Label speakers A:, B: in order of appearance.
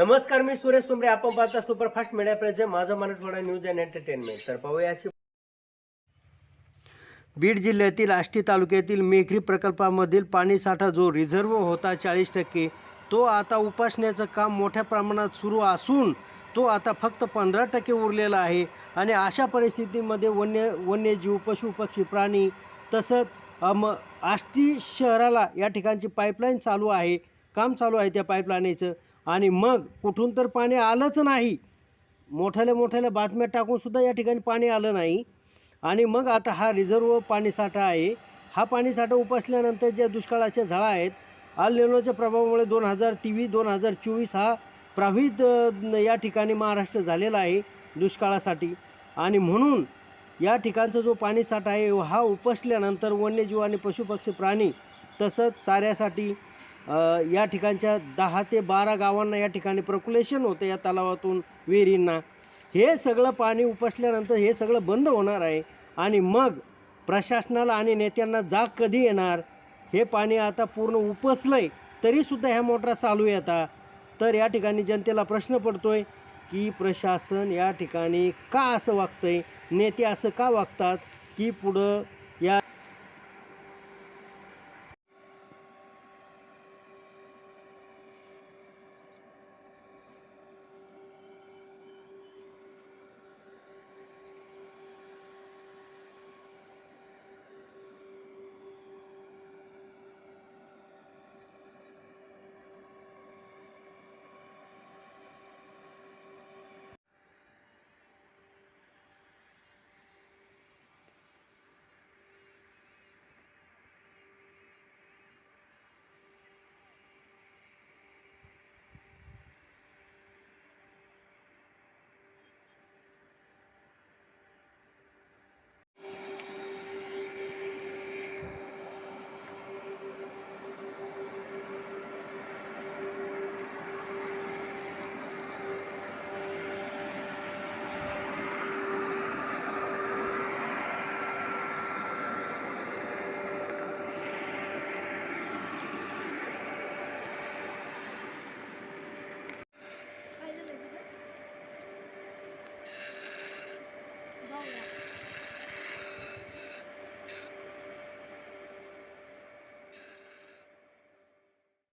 A: नमस्कार मी सुरेश सुमरे. आपण पाहता सुपरफास्ट मीडिया प्रेझे माझं मराठवाडा न्यूज अँड एंटरटेनमेंट. तर पाहूया बीड जिल्ह्यातील आष्टी तालुक्यातील मेघरी प्रकल्पामधील पाणीसाठा जो रिझर्व होता चाळीस टक्के तो आता उपासण्याचं काम मोठ्या प्रमाणात सुरू असून तो आता फक्त पंधरा टक्के उरलेला आहे. आणि अशा परिस्थितीमध्ये वन्य वन्यजीव पशुपक्षी प्राणी तसंच म आष्टी शहराला या ठिकाणची पाईपलाईन चालू आहे. काम चालू आहे त्या पाईपलाईनीचं आणि मग कुठून तर पाणी आलंच नाही. मोठ्याल्या मोठ्याल्या बातम्या टाकूनसुद्धा या ठिकाणी पाणी आलं नाही. आणि मग आता हा रिझर्व पाणीसाठा आहे. हा पाणीसाठा उपसल्यानंतर ज्या दुष्काळाच्या झळा आहेत आल निनोच्या प्रभावामुळे दोन हजार तेवीस दोन हजार चोवीस हा प्रभावित या ठिकाणी महाराष्ट्र झालेला आहे दुष्काळासाठी. आणि म्हणून या ठिकाणचा जो पाणीसाठा आहे हा उपसल्यानंतर वन्यजीव आणि पशुपक्षी प्राणी तसंच चाऱ्यासाठी या ठिकाणच्या दहा ते बारा गावांना या ठिकाणी प्रकुलेशन होतं या तलावातून विहिरींना. हे सगळं पाणी उपसल्यानंतर हे सगळं बंद होणार आहे आणि मग प्रशासनाला आणि नेत्यांना जाग कधी येणार? हे पाणी आता पूर्ण उपसलं आहे तरीसुद्धा ह्या मोटरा चालू येतात तर या ठिकाणी जनतेला प्रश्न पडतोय की प्रशासन या ठिकाणी का असं वागतंय? नेते असं का वागतात की पुढं